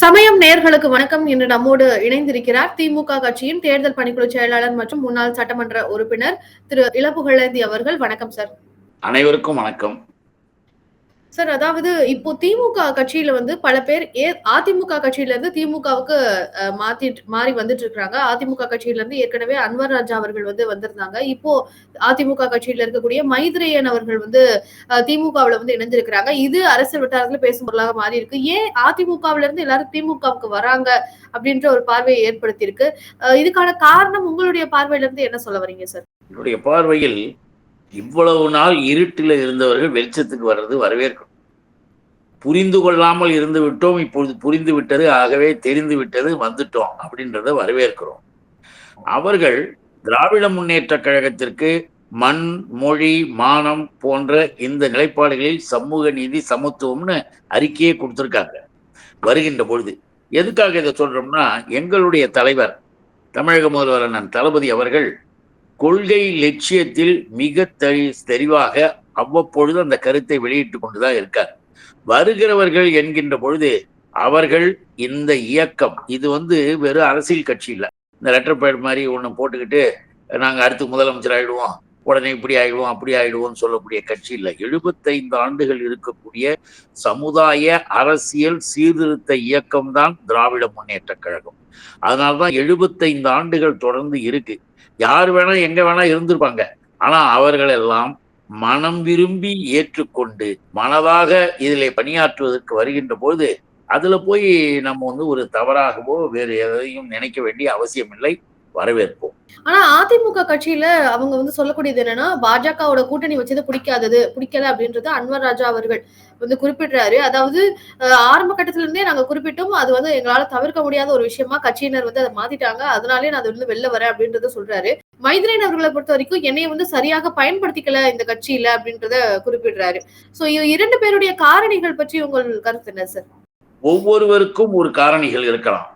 சமயம் நேர்களுக்கு வணக்கம் இன்று நம்மோடு இணைந்திருக்கிறார். திமுக கட்சியின் தேர்தல் பணிக்குழு செயலாளர் மற்றும் முன்னாள் சட்டமன்ற உறுப்பினர் திரு இளப்புகழந்தி அவர்கள். வணக்கம் சார். அனைவருக்கும் வணக்கம். சார் அதாவது இப்போ திமுக கட்சியில வந்து பல பேர் ஏ அதிமுக கட்சியில இருந்து திமுகவுக்கு மாத்திட்டு மாத்தி மாறி வந்துட்டு இருக்கிறாங்க அதிமுக கட்சியில இருந்து ஏற்கனவே அன்வர் ராஜா அவர்கள் வந்து வந்திருந்தாங்க. இப்போ அதிமுக கட்சியில இருக்கக்கூடிய மைத்ரேயன் அவர்கள் வந்து அஹ், திமுகவுல வந்து இணைஞ்சிருக்கிறாங்க. இது அரசியல் வட்டாரத்துல பேசும் பொருளாக மாறி இருக்கு ஏன் அதிமுகவுல இருந்து எல்லாரும் திமுகவுக்கு வராங்க அப்படின்ற ஒரு பார்வையை ஏற்படுத்தி இருக்கு இதுக்கான காரணம் உங்களுடைய பார்வையில இருந்து என்ன சொல்ல வரீங்க சார்? என்னுடைய பார்வையில் இவ்வளவு நாள் இருட்டில் இருந்தவர்கள் வெளிச்சத்துக்கு வர்றது வரவேற்கும். புரிந்து கொள்ளாமல் இருந்து விட்டோம் இப்பொழுது புரிந்து விட்டது ஆகவே தெரிந்து விட்டது வந்துட்டோம் அப்படின்றத வரவேற்கிறோம். அவர்கள் திராவிட முன்னேற்ற கழகத்திற்கு மண் மொழி மானம் போன்ற இந்த நிலைப்பாடுகளில் சமூக நீதி சமத்துவம்னு அறிக்கையே கொடுத்துருக்காங்க. வருகின்ற பொழுது எதுக்காக இதை சொல்கிறோம்னா எங்களுடைய தலைவர் தமிழக முதல்வர் அண்ணன் தளபதி அவர்கள் கொள்கை லட்சியத்தில் மிக தெளி தெளிவாக அவ்வப்பொழுது அந்த கருத்தை வெளியிட்டு கொண்டுதான் இருக்கார். வருகிறவர்கள் என்கின்ற பொழுது அவர்கள் இந்த இயக்கம் இது வந்து வெறும் அரசியல் கட்சி இல்லை. இந்த லெட்டர் பேட் மாதிரி ஒன்று போட்டுக்கிட்டு நாங்கள் அடுத்து முதலமைச்சர் ஆகிடுவோம் உடனே இப்படி ஆயிடுவோம் அப்படி ஆயிடுவோம்னு சொல்லக்கூடிய கட்சி இல்லை. எழுபத்தைந்து ஆண்டுகள் இருக்கக்கூடிய சமுதாய அரசியல் சீர்திருத்த இயக்கம்தான் திராவிட முன்னேற்ற கழகம். அதனால்தான் எழுபத்தைந்து ஆண்டுகள் தொடர்ந்து இருக்கு. யார் வேணா எங்க வேணா இருந்திருப்பாங்க. ஆனா அவர்கள் எல்லாம் மனம் விரும்பி ஏற்றுக்கொண்டு மனதாக இதில் பணியாற்றுவதற்கு வருகின்ற போது அதுல போய் நம்ம வந்து ஒரு தவறாகவோ வேறு எதையும் நினைக்க வேண்டிய அவசியம் இல்லை வரவேற்போம். ஆனா அதிமுக கட்சியில அவங்க வந்து சொல்லக்கூடியது என்னன்னா பாஜகவோட கூட்டணி வச்சது பிடிக்காதது பிடிக்கல அப்படின்றது அன்வர் ராஜா அவர்கள் வந்து குறிப்பிடுறாரு. அதாவது ஆரம்ப கட்டத்துல இருந்தே நாங்க குறிப்பிட்டோம் அது வந்து எங்களால தவிர்க்க முடியாத ஒரு விஷயமா கட்சியினர் வந்து அதை மாத்திட்டாங்க அதனாலே நான் அது வந்து வெளில வரேன் அப்படின்றத சொல்றாரு. மைத்ரேன் அவர்களை பொறுத்த வரைக்கும் என்னைய வந்து சரியாக பயன்படுத்திக்கல இந்த கட்சியில அப்படின்றத குறிப்பிடுறாரு. சோ இரண்டு பேருடைய காரணிகள் பற்றி உங்கள் கருத்து என்ன சார் ஒவ்வொருவருக்கும் ஒரு காரணிகள் இருக்கலாம்.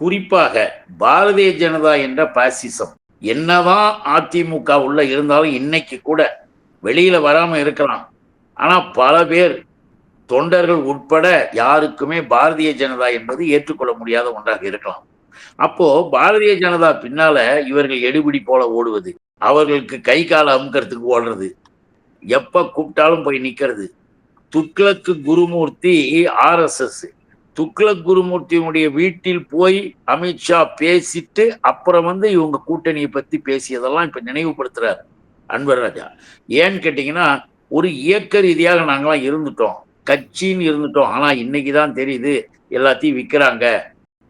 குறிப்பாக பாரதிய ஜனதா என்ற பாசிசம் என்னதான் அதிமுக உள்ள இருந்தாலும் இன்னைக்கு கூட வெளியில வராம இருக்கலாம். ஆனா பல பேர் தொண்டர்கள் உட்பட யாருக்குமே பாரதிய ஜனதா என்பது ஏற்றுக்கொள்ள முடியாத ஒன்றாக இருக்கலாம். அப்போ பாரதிய ஜனதா பின்னால இவர்கள் எடுபிடி போல ஓடுவது அவர்களுக்கு கை கால அமுக்கிறதுக்கு ஓடுறது எப்ப கூப்பிட்டாலும் போய் நிக்கிறது. துக்ளக்கு குருமூர்த்தி ஆர்எஸ்எஸ் துக்ளக் குருமூர்த்தியினுடைய வீட்டில் போய் அமித்ஷா பேசிட்டு அப்புறம் வந்து இவங்க கூட்டணியை பத்தி பேசியதெல்லாம் இப்ப நினைவுபடுத்துறாரு அன்பர் ராஜா. ஏன்னு கேட்டீங்கன்னா ஒரு இயக்க ரீதியாக நாங்களாம் இருந்துட்டோம். கட்சின்னு இருந்துட்டோம். ஆனா இன்னைக்கு தான் தெரியுது எல்லாத்தையும் விற்கிறாங்க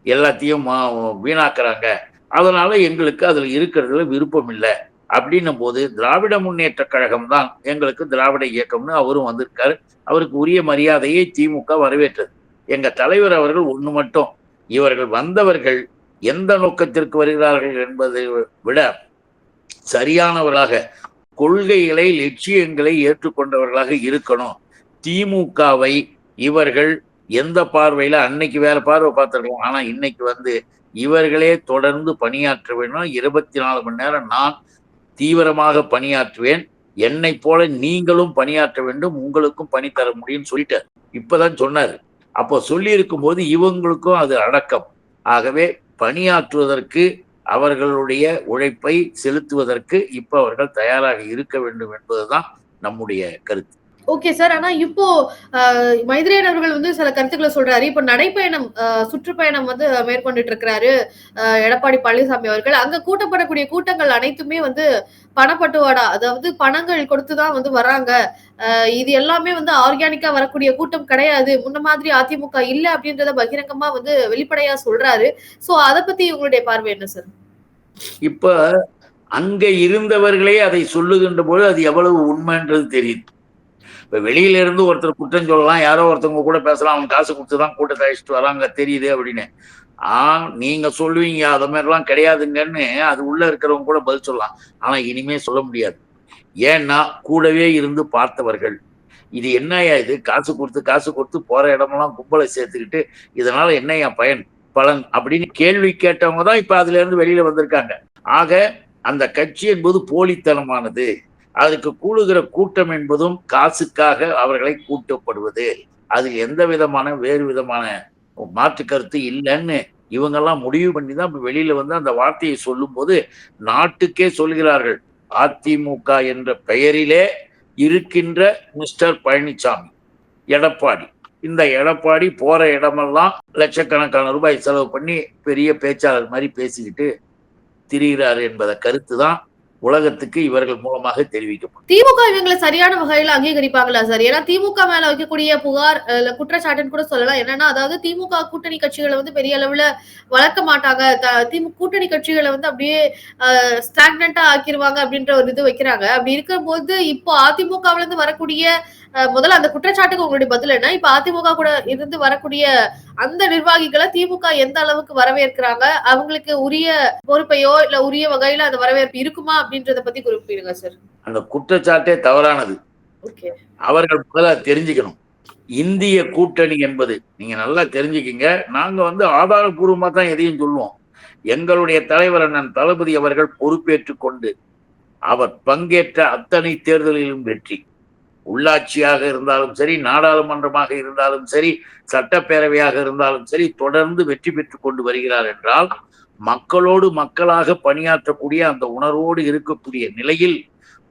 எல்லாத்தையும் மா- வீணாக்குறாங்க. அதனால எங்களுக்கு அதுல இருக்கிறதுல விருப்பம் இல்லை. அப்படின்னும் போது திராவிட முன்னேற்ற கழகம் தான் எங்களுக்கு திராவிட இயக்கம்னு அவரும் வந்திருக்காரு. அவருக்கு உரிய மரியாதையை திமுக வரவேற்றது. எங்க தலைவர் அவர்கள் ஒண்ணு மட்டும். இவர்கள் வந்தவர்கள் எந்த நோக்கத்திற்கு வருகிறார்கள் என்பதை விட சரியானவர்களாக கொள்கைகளை லட்சியங்களை ஏற்றுக்கொண்டவர்களாக இருக்கணும். திமுகவை இவர்கள் எந்த பார்வையில அன்னைக்கு வேற பார்வை பார்த்துருக்கலாம் ஆனா இன்னைக்கு வந்து இவர்களே தொடர்ந்து பணியாற்ற வேண்டும் இருபத்தி நாலு மணி நேரம் நான் தீவிரமாக பணியாற்றுவேன். என்னை போல நீங்களும் பணியாற்ற வேண்டும். உங்களுக்கும் பணி தர முடியும்னு சொல்லிட்டார். இப்பதான் சொன்னாரு. அப்போ சொல்லியிருக்கும் போது இவங்களுக்கும் அது அடக்கம். ஆகவே பணியாற்றுவதற்கு அவர்களுடைய உழைப்பை செலுத்துவதற்கு இப்போ அவர்கள் தயாராக இருக்க வேண்டும் என்பதுதான் நம்முடைய கருத்து. ஓகே சார் ஆனா இப்போ அஹ், மைத்ரேயன் அவர்கள் வந்து சில கருத்துக்களை சொல்றாரு. இப்போ நடைப்பயணம் சுற்றுப்பயணம் வந்து மேற்கொண்டுட்டு இருக்கிறாரு அஹ், எடப்பாடி பழனிசாமி அவர்கள். அங்க கூட்டப்படக்கூடிய கூட்டங்கள் அனைத்துமே வந்து பணப்பட்டுவாடா அதாவது பணங்கள் கொடுத்துதான் வந்து வராங்க இது எல்லாமே வந்து ஆர்கானிக்கா வரக்கூடிய கூட்டம் கிடையாது. முன்ன மாதிரி அதிமுக இல்ல அப்படின்றத பகிரங்கமா வந்து வெளிப்படையா சொல்றாரு. சோ அத பத்தி உங்களுடைய பார்வை என்ன சார் இப்ப அங்க இருந்தவர்களே அதை சொல்லுகின்ற போது அது எவ்வளவு உண்மைன்றது தெரியுது. இப்போ வெளியில இருந்து ஒருத்தர் குற்றம் சொல்லலாம் யாரோ ஒருத்தவங்க கூட பேசலாம் அவங்க காசு கொடுத்து தான் கூட்டத்தை அழைச்சிட்டு வராங்க தெரியுது அப்படின்னு. ஆ நீங்க சொல்லுவீங்க அது மாதிரிலாம் கிடையாதுங்கன்னு அது உள்ள இருக்கிறவங்க கூட பதில் சொல்லலாம். ஆனா இனிமே சொல்ல முடியாது. ஏன்னா கூடவே இருந்து பார்த்தவர்கள். இது என்னையா இது? காசு கொடுத்து காசு கொடுத்து போற இடமெல்லாம் கும்பலை சேர்த்துக்கிட்டு இதனால என்னையா பயன்? பலன் அப்படின்னு கேள்வி கேட்டவங்க தான் இப்ப அதுல இருந்து வெளியில வந்திருக்காங்க. ஆக அந்த கட்சி என்பது போலித்தனமானது. அதுக்கு கூடுகிற கூட்டம் என்பதும் காசுக்காக அவர்களை கூட்டப்படுவது. அதில் எந்த விதமான வேறு விதமான மாற்று கருத்து இல்லைன்னு இவங்கெல்லாம் முடிவு பண்ணி தான் வெளியில வந்து அந்த வார்த்தையை சொல்லும்போது நாட்டுக்கே சொல்கிறார்கள். அதிமுக என்ற பெயரிலே இருக்கின்ற மிஸ்டர் பழனிசாமி எடப்பாடி. இந்த எடப்பாடி போற இடமெல்லாம் லட்சக்கணக்கான ரூபாய் செலவு பண்ணி பெரிய பேச்சாளர் மாதிரி பேசிக்கிட்டு திரிகிறார் என்பதை கருத்து தான் உலகத்துக்கு இவர்கள் மூலமாக தெரிவிக்கப்படும். திமுக இவங்களை சரியான வகையில அங்கீகரிப்பாங்களா சார்? ஏன்னா திமுக மேல வைக்கக்கூடிய புகார் அஹ், குற்றச்சாட்டுன்னு கூட சொல்லலாம். என்னன்னா அதாவது திமுக கூட்டணி கட்சிகளை வந்து பெரிய அளவுல வளர்க்க மாட்டாங்க. திமுக கூட்டணி கட்சிகளை வந்து அப்படியே ஸ்டாக்னண்டா ஆக்கிருவாங்க அப்படின்ற ஒரு இது வைக்கிறாங்க. அப்படி இருக்கும்போது இப்போ அதிமுகவுல இருந்து வரக்கூடிய முதல்ல அந்த குற்றச்சாட்டுக்கு உங்களுடைய பதில் என்ன? இப்ப அதிமுக கூட இருந்து வரக்கூடிய அந்த நிர்வாகிகளை திமுக எந்த அளவுக்கு வரவேற்கிறாங்க? அவங்களுக்கு உரிய பொறுப்பையோ இல்ல உரிய வகையில அந்த வரவேற்பு இருக்குமா அப்படின்றத பத்தி குறிப்பிடுங்க சார் அந்த குற்றச்சாட்டே தவறானது. அவர்கள் முதல்ல தெரிஞ்சுக்கணும். இந்திய கூட்டணி என்பது நீங்க நல்லா தெரிஞ்சுக்கிங்க. நாங்க வந்து ஆதாரபூர்வமா தான் எதையும் சொல்லுவோம். எங்களுடைய தலைவர் அண்ணன் தளபதி அவர்கள் பொறுப்பேற்றுக் கொண்டு அவர் பங்கேற்ற அத்தனை தேர்தலிலும் வெற்றி. உள்ளாட்சியாக இருந்தாலும் சரி நாடாளுமன்றமாக இருந்தாலும் சரி சட்டப்பேரவையாக இருந்தாலும் சரி தொடர்ந்து வெற்றி பெற்று கொண்டு வருகிறார் என்றால் மக்களோடு மக்களாக பணியாற்றக்கூடிய அந்த உணர்வோடு இருக்கக்கூடிய நிலையில்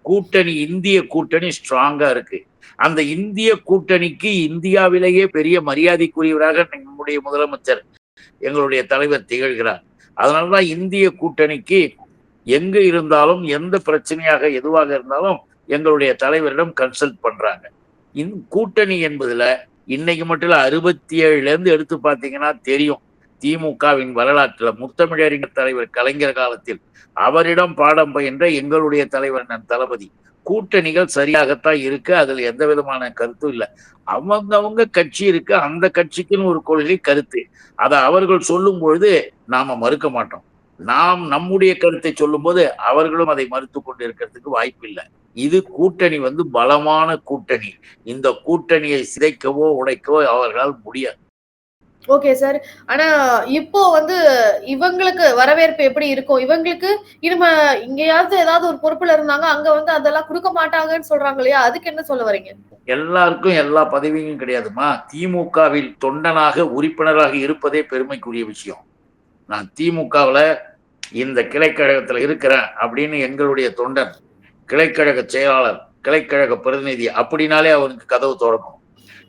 கூட்டணி இந்திய கூட்டணி ஸ்ட்ராங்கா இருக்கு. அந்த இந்திய கூட்டணிக்கு இந்தியாவிலேயே பெரிய மரியாதைக்குரியவராக நம்முடைய முதலமைச்சர் எங்களுடைய தலைவர் திகழ்கிறார். அதனாலதான் இந்திய கூட்டணிக்கு எங்கு இருந்தாலும் எந்த பிரச்சனையாக எதுவாக இருந்தாலும் எங்களுடைய தலைவரிடம் கன்சல்ட் பண்றாங்க. இந் கூட்டணி என்பதுல இன்னைக்கு மட்டும் இல்ல அறுபத்தி ஏழுல இருந்து எடுத்து பார்த்தீங்கன்னா தெரியும். திமுகவின் வரலாற்றுல முத்தமிழறிஞர் தலைவர் கலைஞர் காலத்தில் அவரிடம் பாடம் பயின்ற எங்களுடைய தலைவர் நன் தளபதி. கூட்டணிகள் சரியாகத்தான் இருக்கு அதில் எந்த விதமான கருத்தும் இல்லை. அவங்கவுங்க கட்சி இருக்கு அந்த கட்சிக்குன்னு ஒரு கொள்கை கருத்து. அதை அவர்கள் சொல்லும் பொழுது நாம மறுக்க மாட்டோம். நாம் நம்முடைய கருத்தை சொல்லும்போது அவர்களும் அதை மறுத்து கொண்டு இருக்கிறதுக்கு வாய்ப்பு இல்லை இது கூட்டணி வந்து பலமான கூட்டணி. இந்த கூட்டணியை சிதைக்கவோ உடைக்கவோ அவர்களால் முடியாது. Okay sir. ஆனா இப்போ வந்து இவங்களுக்கு வரவேற்பு எப்படி இருக்கும்? இவங்களுக்கு இனிமே இங்கேயாவது ஏதாவது ஒரு பொறுப்புல இருந்தாங்க அங்க வந்து அதெல்லாம் கொடுக்க மாட்டாங்கன்னு சொல்றாங்க இல்லையா? அதுக்கு என்ன சொல்ல வரீங்க? எல்லாருக்கும் எல்லா பதவியும் கிடையாதுமா? திமுகவில் தொண்டனாக உறுப்பினராக இருப்பதே பெருமைக்குரிய விஷயம். நான் திமுகவுல இந்த கிளைக்கழகத்துல இருக்கிறேன் அப்படின்னு எங்களுடைய தொண்டன் கிளைக்கழக செயலாளர் கிளைக்கழக பிரதிநிதி அப்படின்னாலே அவனுக்கு கதவு தொடங்கும்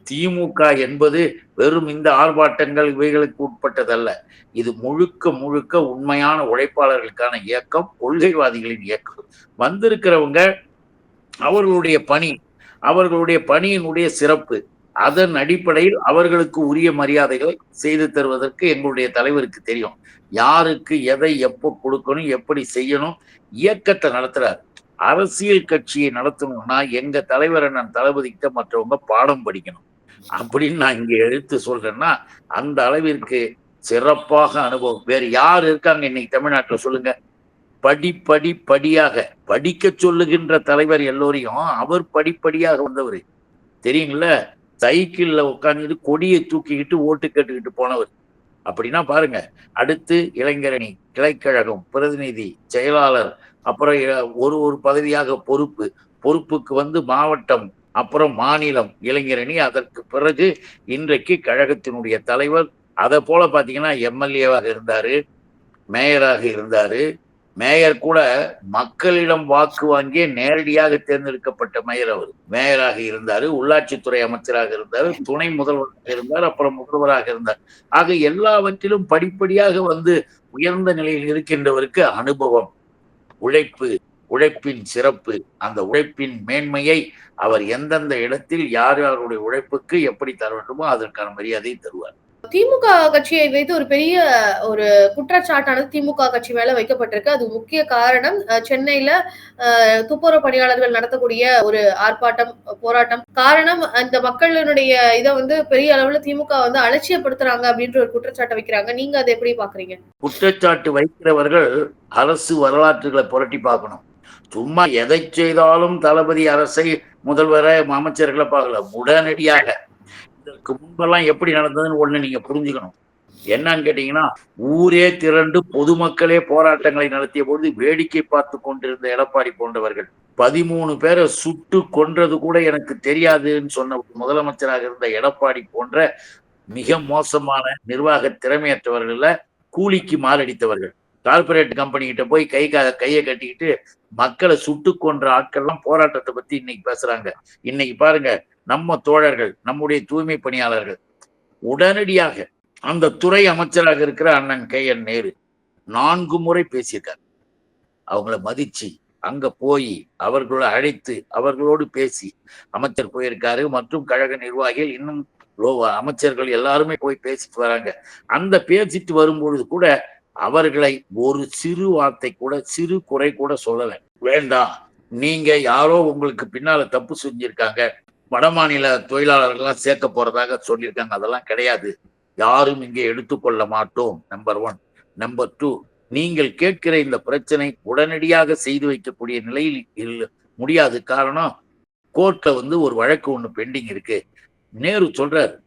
திமுக என்பது வெறும் இந்த ஆர்ப்பாட்டங்கள் இவைகளுக்கு உட்பட்டதல்ல. இது முழுக்க முழுக்க உண்மையான உழைப்பாளர்களுக்கான இயக்கம் கொள்கைவாதிகளின் இயக்கம். வந்திருக்கிறவங்க அவர்களுடைய பணி அவர்களுடைய பணியினுடைய சிறப்பு. அதன் அடிப்படையில் அவர்களுக்கு உரிய மரியாதைகளை செய்து தருவதற்கு எங்களுடைய தலைவருக்கு தெரியும். யாருக்கு எதை எப்போ கொடுக்கணும் எப்படி செய்யணும் இயக்கத்தை நடத்துறாரு. அரசியல் கட்சியை நடத்தணும்னா எங்க தலைவர் நான் தளபதிக்கிட்ட மற்றவங்க பாடம் படிக்கணும். அப்படின்னு நான் இங்க எடுத்து சொல்றேன்னா அந்த அளவிற்கு சிறப்பாக அனுபவம். வேற யார் இருக்காங்க இன்னைக்கு தமிழ்நாட்டுல சொல்லுங்க. படிப்படி படியாக படிக்க சொல்லுகின்ற தலைவர் எல்லோரையும் அவர் படிப்படியாக வந்தவர். தெரியுங்கள? சைக்கிள்ல உட்கார்ந்துட்டு கொடியை தூக்கிக்கிட்டு ஓட்டு கேட்டுக்கிட்டு போனவர். அப்படின்னா பாருங்க அடுத்து இளைஞரணி கிளைக்கழகம் பிரதிநிதி செயலாளர் அப்புறம் ஒரு ஒரு பதவியாக பொறுப்பு பொறுப்புக்கு வந்து மாவட்டம் அப்புறம் மாநிலம் இளைஞரணி அதற்கு பிறகு இன்றைக்கு கழகத்தினுடைய தலைவர் அதை போல பார்த்தீங்கன்னா எம்எல்ஏவாக இருந்தாரு மேயராக இருந்தாரு. மேயர் கூட மக்களிடம் வாக்கு வாங்கிய நேரடியாக தேர்ந்தெடுக்கப்பட்ட மேயர் அவர். மேயராக இருந்தார் உள்ளாட்சித்துறை அமைச்சராக இருந்தார் துணை முதல்வராக இருந்தார் அப்புறம் முதல்வராக இருந்தார். ஆக எல்லாவற்றிலும் படிப்படியாக வந்து உயர்ந்த நிலையில் இருக்கின்றவருக்கு அனுபவம். உழைப்பு உழைப்பின் சிறப்பு அந்த உழைப்பின் மேன்மையை அவர் எந்தெந்த இடத்தில் யார் யாருடைய உழைப்புக்கு எப்படி தர வேண்டுமோ அதற்கான மரியாதையை தருவார். திமுக கட்சியை வைத்து ஒரு பெரிய ஒரு குற்றச்சாட்டானது திமுக கட்சி மேல வைக்கப்பட்டிருக்கு. அது முக்கிய காரணம் அஹ், சென்னையில துப்புரவு பணியாளர்கள் நடத்தக்கூடிய ஒரு ஆர்ப்பாட்டம் போராட்டம். காரணம் அந்த மக்களினுடைய இதை வந்து பெரிய அளவுல திமுக வந்து அலட்சியப்படுத்துறாங்க அப்படின்ற ஒரு குற்றச்சாட்டை வைக்கிறாங்க. நீங்க அதை எப்படி பாக்குறீங்க குற்றச்சாட்டு வைக்கிறவர்கள் அரசு வரலாற்றுகளை புரட்டி பார்க்கணும். சும்மா எதை செய்தாலும் தளபதி அரசை முதல்வரை அமைச்சர்களை பார்க்கல. உடனடியாக இதற்கு முன்பெல்லாம் எப்படி நடந்ததுன்னு ஒண்ணு நீங்க புரிஞ்சுக்கணும். என்னன்னு கேட்டீங்கன்னா ஊரே திரண்டு பொதுமக்களே போராட்டங்களை நடத்திய பொழுது வேடிக்கை பார்த்து கொண்டிருந்த எடப்பாடி போன்றவர்கள் பதிமூணு பேரை சுட்டு கொன்றது கூட எனக்கு தெரியாதுன்னு சொன்ன முதலமைச்சராக இருந்த எடப்பாடி போன்ற மிக மோசமான நிர்வாக திறமையற்றவர்கள கூலிக்கு மாரடித்தவர்கள். கார்பரேட் கம்பெனி கிட்ட போய் கை கையை கட்டிக்கிட்டு மக்களை சுட்டு கொன்ற ஆட்கள்லாம் போராட்டத்தை பத்தி இன்னைக்கு பேசுறாங்க. இன்னைக்கு பாருங்க நம்ம தோழர்கள் நம்முடைய தூய்மை பணியாளர்கள் உடனடியாக அந்த துறை அமைச்சராக இருக்கிற அண்ணன் கே என் நேரு நான்கு முறை பேசியிருக்காரு. அவங்கள மதிச்சு அங்க போய் அவர்களை அழைத்து அவர்களோடு பேசி அமைச்சர் போயிருக்காரு. மற்றும் கழக நிர்வாகிகள் இன்னும் அமைச்சர்கள் எல்லாருமே போய் பேசிட்டு வராங்க. அந்த பேசிட்டு வரும்பொழுது கூட அவர்களை ஒரு சிறு வார்த்தை கூட சிறு குறை கூட சொல்லல. வேண்டாம் நீங்க யாரோ உங்களுக்கு பின்னால தப்பு செஞ்சிருக்காங்க. வடமாநில தொழிலாளர்கள்லாம் சேர்க்க போறதாக சொல்லியிருக்காங்க. அதெல்லாம் கிடையாது. யாரும் இங்கே எடுத்துக்கொள்ள மாட்டோம். நம்பர் ஒன் நம்பர் டூ நீங்கள் கேட்கிற இந்த பிரச்சனை உடனடியாக செய்து வைக்கக்கூடிய நிலையில் இல்ல முடியாது. காரணம் கோர்ட்ல வந்து ஒரு வழக்கு ஒன்று பெண்டிங் இருக்கு. நேரு சொல்றாரு.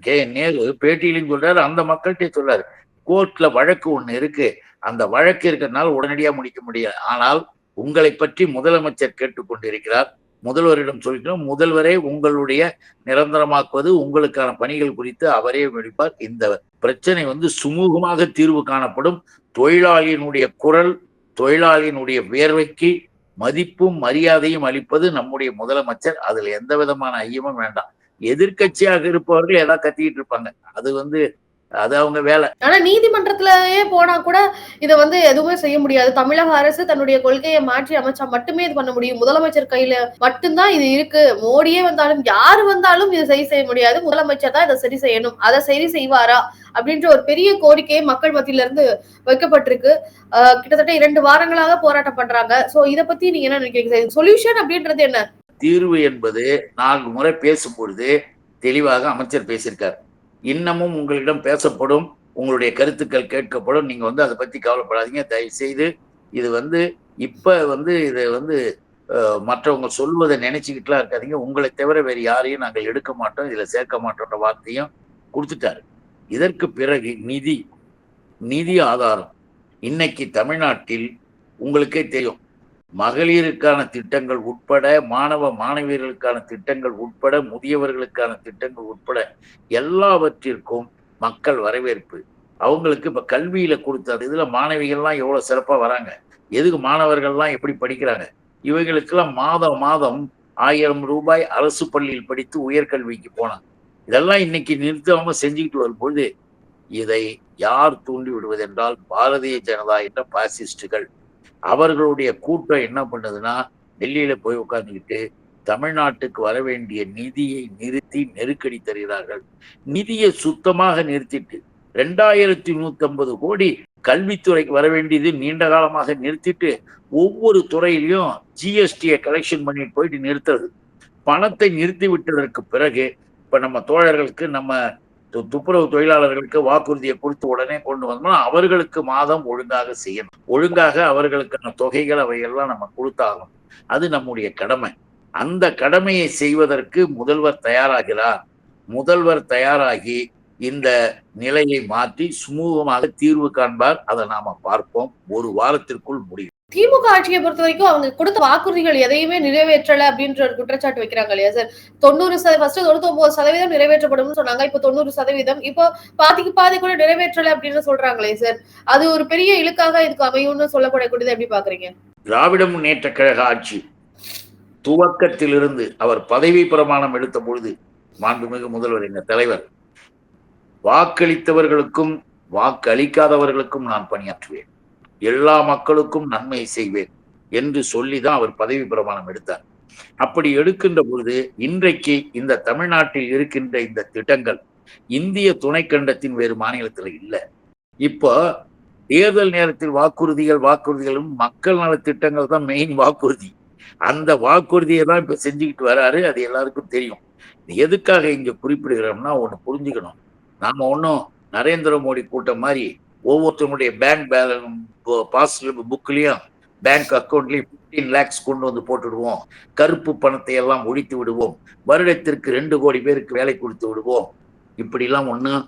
கே. நேரு பேட்டியிலையும் சொல்றாரு. அந்த மக்கள்கிட்டே சொல்றாரு. கோர்ட்ல வழக்கு ஒன்று இருக்கு. அந்த வழக்கு இருக்கிறதுனால உடனடியா முடிக்க முடியாது ஆனால் உங்களை பற்றி முதலமைச்சர் கேட்டுக்கொண்டிருக்கிறார். முதல்வரிடம் சொல்லிக்கிறோம் முதல்வரே உங்களுடைய நிரந்தரமாக்குவது உங்களுக்கான பணிகள் குறித்து அவரே முடிப்பார். இந்த பிரச்சனை வந்து சுமூகமாக தீர்வு காணப்படும். தொழிலாளியினுடைய குரல் தொழிலாளியினுடைய வேர்வைக்கு மதிப்பும் மரியாதையும் அளிப்பது நம்முடைய முதலமைச்சர். அதில் எந்த விதமான ஐயமும் வேண்டாம். எதிர்க்கட்சியாக இருப்பவர்கள் ஏதாவது கத்திக்கிட்டு இருப்பாங்க. அது வந்து அது அவங்க வேலை. ஆனா நீதிமன்றத்திலேயே போனா கூட இத வந்து எதுவுமே செய்ய முடியாது. தமிழக அரசு தன்னுடைய கொள்கையை மாற்றி அமைச்சா மட்டுமே இது பண்ண முடியும். முதலமைச்சர் கையில மட்டும்தான் இது இருக்கு. மோடியே வந்தாலும் யாரு வந்தாலும் இதை சரி செய்ய முடியாது. முதலமைச்சர் தான் இதை சரி செய்யணும். அதை சரி செய்வாரா அப்படின்ற ஒரு பெரிய கோரிக்கை மக்கள் மத்தியில இருந்து வைக்கப்பட்டிருக்கு. கிட்டத்தட்ட இரண்டு வாரங்களாக போராட்டம் பண்றாங்க. சோ இத பத்தி நீங்க என்ன நினைக்கிறீங்க? சொல்யூஷன் அப்படின்றது என்ன? தீர்வு என்பது நான்கு முறை பேசும் பொழுது தெளிவாக அமைச்சர் பேசியிருக்கார். இன்னமும் உங்களிடம் பேசப்படும் உங்களுடைய கருத்துக்கள் கேட்கப்படும். நீங்கள் வந்து அதை பற்றி கவலைப்படாதீங்க. தயவுசெய்து இது வந்து இப்போ வந்து இதை வந்து மற்றவங்க சொல்வதை நினைச்சுக்கிட்டுலாம் இருக்காதீங்க. உங்களை தவிர வேறு யாரையும் நாங்கள் எடுக்க மாட்டோம். இதில் சேர்க்க மாட்டோன்ற வார்த்தையும் கொடுத்துட்டாரு. இதற்கு பிறகு நிதி நிதி ஆதாரம். இன்னைக்கு தமிழ்நாட்டில் உங்களுக்கே தெரியும். மகளிருக்கான திட்டங்கள் உட்பட மாணவ மாணவியர்களுக்கான திட்டங்கள் உட்பட முதியவர்களுக்கான திட்டங்கள் உட்பட எல்லாவற்றிற்கும் மக்கள் வரவேற்பு. அவங்களுக்கு இப்ப கல்வியில கொடுத்த இதுல மாணவிகள்லாம் எவ்வளவு சிறப்பா வராங்க. எதுக்கு மாணவர்கள்லாம் எப்படி படிக்கிறாங்க? இவைகளுக்கெல்லாம் மாதம் மாதம் ஆயிரம் ரூபாய் அரசு பள்ளியில் படித்து உயர்கல்விக்கு போனாங்க. இதெல்லாம் இன்னைக்கு நிறுத்தாம செஞ்சுக்கிட்டு வரும்பொழுது இதை யார் தூண்டி விடுவதென்றால் பாரதிய ஜனதா என்ற பாசிஸ்டுகள் அவர்களுடைய கூட்டம் என்ன பண்ணுதுன்னா டெல்லியில போய் உட்கார்ந்துக்கிட்டு தமிழ்நாட்டுக்கு வர வேண்டிய நிதியை நிறுத்தி நெருக்கடி தருகிறார்கள். நிதியை சுத்தமாக நிறுத்திட்டு ரெண்டாயிரத்தி நூத்தி ஐம்பது கோடி கல்வித்துறைக்கு வர வேண்டியது நீண்ட காலமாக நிறுத்திட்டு ஒவ்வொரு துறையிலையும் ஜிஎஸ்டியை கலெக்ஷன் பண்ணிட்டு போயிட்டு நிறுத்துறது. பணத்தை நிறுத்தி விட்டதற்கு பிறகு இப்ப நம்ம தோழர்களுக்கு நம்ம துப்புரவு தொழிலாளர்களுக்கு வாக்குறுதியை கொடுத்து உடனே கொண்டு வந்தோம்னா அவர்களுக்கு மாதம் ஒழுங்காக செய்யணும். ஒழுங்காக அவர்களுக்கான தொகைகள் அவையெல்லாம் நம்ம கொடுத்தாகணும். அது நம்முடைய கடமை. அந்த கடமையை செய்வதற்கு முதல்வர் தயாராகிறார். முதல்வர் தயாராகி இந்த நிலையை மாற்றி சுமூகமாக தீர்வு காண்பார். அதை நாம பார்ப்போம். ஒரு வாரத்திற்குள் முடியும். திமுக ஆட்சியை பொறுத்த வரைக்கும் அவங்க கொடுத்த வாக்குறுதிகள் எதையுமே நிறைவேற்றல அப்படின்ற ஒரு குற்றச்சாட்டு வைக்கிறாங்க இல்லையா சார்? தொண்ணூறு ஃபர்ஸ்ட் தொண்ணூத்தி சதவீதம் நிறைவேற்றப்படும்னு சொன்னாங்க. இப்போ தொண்ணூறு சதவீதம். இப்போ பாதிக்கு பாதி கூட நிறைவேற்றல அப்படின்னு சொல்றாங்களே சார்? அது ஒரு பெரிய இழுக்காக இதுக்கு அமையும்னு சொல்லப்படக்கூடியது எப்படி பாக்குறீங்க திராவிட முன்னேற்ற கழக ஆட்சி துவக்கத்திலிருந்து அவர் பதவி பிரமாணம் எடுத்த பொழுது மாண்புமிகு முதல்வர் எங்க தலைவர் வாக்களித்தவர்களுக்கும் வாக்கு அளிக்காதவர்களுக்கும் நான் பணியாற்றுவேன். எல்லா மக்களுக்கும் நன்மை செய்வேன் என்று சொல்லிதான் அவர் பதவி பிரமாணம் எடுத்தார். அப்படி எடுக்கின்ற பொழுது இன்றைக்கு இந்த தமிழ்நாட்டில் இருக்கின்ற இந்த திட்டங்கள் இந்திய துணைக்கண்டத்தின் வேறு மாநிலத்தில் இல்லை. இப்போ தேர்தல் நேரத்தில் வாக்குறுதிகள் வாக்குறுதிகளும் மக்கள் நல திட்டங்கள் தான் மெயின் வாக்குறுதி. அந்த வாக்குறுதியை தான் இப்போ செஞ்சுக்கிட்டு வராரு அது எல்லாருக்கும் தெரியும். எதுக்காக இங்க குறிப்பிடுகிறோம்னா ஒண்ணு புரிஞ்சுக்கணும். நாம ஒன்றும் நரேந்திர மோடி கூட்டம் மாதிரி ஒவ்வொருத்தருடைய பேங்க் பேலன்ஸ் பாஸ் புக்லயும் பேங்க் அக்கௌண்ட்லயும் பிப்டீன் லேக்ஸ் கொண்டு வந்து போட்டுடுவோம். கருப்பு பணத்தை எல்லாம் ஒழித்து விடுவோம். வருடத்திற்கு ரெண்டு கோடி பேருக்கு வேலை கொடுத்து விடுவோம். இப்படிலாம் ஒன்றும்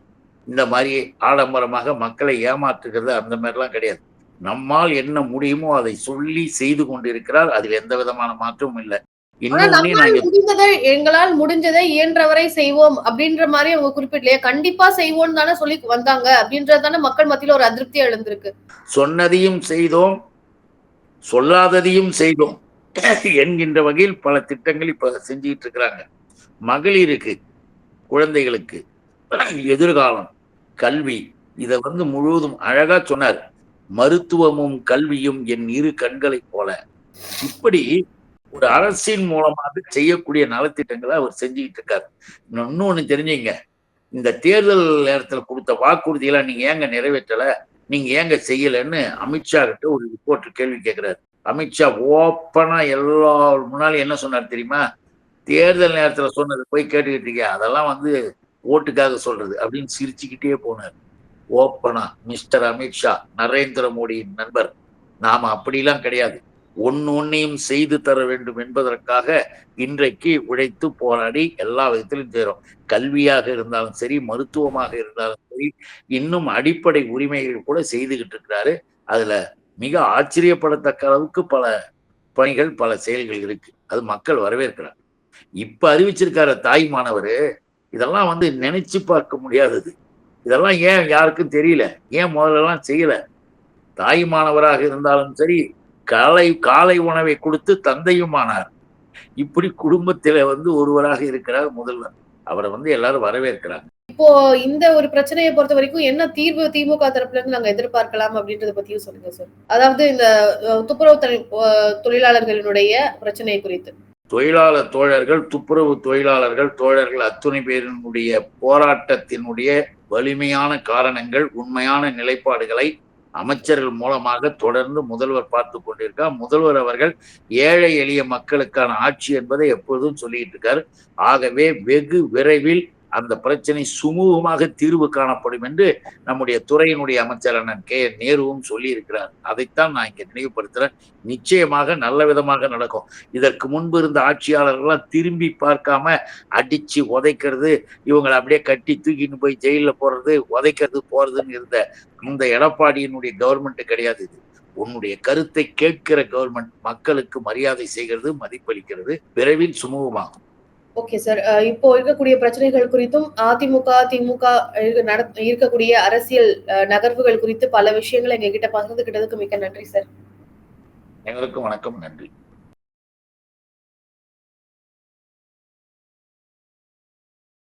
இந்த மாதிரி ஆடம்பரமாக மக்களை ஏமாற்றுகிறது அந்த மாதிரிலாம் கிடையாது. நம்மால் என்ன முடியுமோ அதை சொல்லி செய்து கொண்டிருக்கிறார். அதில் எந்த விதமான மாற்றமும் இல்லை. முடிந்ததை எங்களால் முடிஞ்சதை இயன்றவரை செய்வோம் அப்படின்ற மாதிரி அவங்க குறிப்பிடலையே. கண்டிப்பா செய்வோம்னு தானே சொல்லி வந்தாங்க அப்படின்றது தானே மக்கள் மத்தியில ஒரு அதிருப்தியா எழுந்திருக்கு. சொன்னதையும் செய்தோம் சொல்லாததையும் செய்தோம் என்கின்ற வகையில் பல திட்டங்கள் இப்ப செஞ்சுட்டு இருக்கிறாங்க. மகளிருக்கு குழந்தைகளுக்கு எதிர்காலம் கல்வி இதை வந்து முழுவதும் அழகா சொன்னார். மருத்துவமும் கல்வியும் என் இரு கண்களைப் போல. இப்படி ஒரு அரசின் மூலமாக செய்யக்கூடிய நலத்திட்டங்களை அவர் செஞ்சுக்கிட்டு இருக்காரு இன்னொன்னு தெரிஞ்சுங்க. இந்த தேர்தல் நேரத்தில் கொடுத்த வாக்குறுதியெல்லாம் நீங்க ஏங்க நிறைவேற்றல? நீங்க ஏங்க செய்யலைன்னு அமித்ஷா கிட்ட ஒரு ரிப்போர்ட் கேள்வி கேட்கிறாரு அமித்ஷா ஓப்பனா எல்லா முன்னாலும் என்ன சொன்னார் தெரியுமா? தேர்தல் நேரத்தில் சொன்னது போய் கேட்டுக்கிட்டு இருக்கேன் அதெல்லாம் வந்து ஓட்டுக்காக சொல்றது அப்படின்னு சிரிச்சுக்கிட்டே போனார். ஓப்பனா மிஸ்டர் அமித்ஷா நரேந்திர மோடியின் நண்பர். நாம அப்படிலாம் கிடையாது. ஒன்னு ஒன்னையும் செய்து தர வேண்டும் என்பதற்காக இன்றைக்கு உழைத்து போராடி எல்லா விதத்திலும் சேரும் கல்வியாக இருந்தாலும் சரி மருத்துவமாக இருந்தாலும் சரி இன்னும் அடிப்படை உரிமைகள் கூட செய்துகிட்டு இருக்கிறாரு. அதுல மிக ஆச்சரியப்படத்தக்க அளவுக்கு பல பணிகள் பல செயல்கள் இருக்கு. அது மக்கள் வரவேற்கிறார். இப்ப அறிவிச்சிருக்காரு தாய் மாணவர் இதெல்லாம் வந்து நினைச்சு பார்க்க முடியாதது. இதெல்லாம் ஏன் யாருக்கும் தெரியல? ஏன் முதல்லலாம் செய்யல? தாய் மாணவராக இருந்தாலும் சரி காலை காலை உணவை கொடுத்து தந்தையும் ஆனார் இப்படி குடும்பத்தில வந்து ஒருவராக இருக்கிறார் முதல்வர். அவரை வந்து எல்லாரும் வரவேற்கிறாங்க இப்போ இந்த ஒரு பிரச்சனையை பொறுத்த வரைக்கும் என்ன தீர்வு திமுக தரப்புல இருந்து நாங்க எதிர்பார்க்கலாம் அப்படின்றத பத்தியும் சொல்லுங்க சார். அதாவது இந்த துப்புரவு தொழிலாளர்களினுடைய பிரச்சனை குறித்து. தொழிலாளர் தோழர்கள் துப்புரவு தொழிலாளர்கள் தோழர்கள் அத்துணை பேரினுடைய போராட்டத்தினுடைய வலிமையான காரணங்கள் உண்மையான நிலைப்பாடுகளை அமைச்சர்கள் மூலமாக தொடர்ந்து முதல்வர் பார்த்து கொண்டிருக்கார் முதல்வர் அவர்கள் ஏழை எளிய மக்களுக்கான ஆட்சி என்பதை எப்பொழுதும் சொல்லிட்டு இருக்காரு. ஆகவே வெகு விரைவில் அந்த பிரச்சனை சுமூகமாக தீர்வு காணப்படும் என்று நம்முடைய துறையினுடைய அமைச்சர் அண்ணன் கே நேருவும் சொல்லியிருக்கிறார். அதைத்தான் நான் இங்கே நினைவுபடுத்துகிறேன் நிச்சயமாக நல்ல விதமாக நடக்கும். இதற்கு முன்பு இருந்த ஆட்சியாளர்கள்லாம் திரும்பி பார்க்காம அடிச்சு உதைக்கிறது இவங்களை அப்படியே கட்டி தூக்கிட்டு போய் ஜெயிலில் போறது உதைக்கிறது போறதுன்னு இருந்த இந்த எடப்பாடியினுடைய கவர்மெண்ட் கிடையாது இது. உன்னுடைய கருத்தை கேட்கிற கவர்மெண்ட் மக்களுக்கு மரியாதை செய்கிறது மதிப்பளிக்கிறது விரைவில் சுமூகமாகும். ஓகே சார் uh, இப்போ இருக்கக்கூடிய பிரச்சனைகள் குறித்தும் அதிமுக திமுக நட- இருக்கக்கூடிய அரசியல் uh, நகர்வுகள் குறித்து பல விஷயங்களை எங்ககிட்ட பகிர்ந்துகிட்டதுக்கு மிக்க நன்றி சார் எங்களுக்கும் வணக்கம் நன்றி.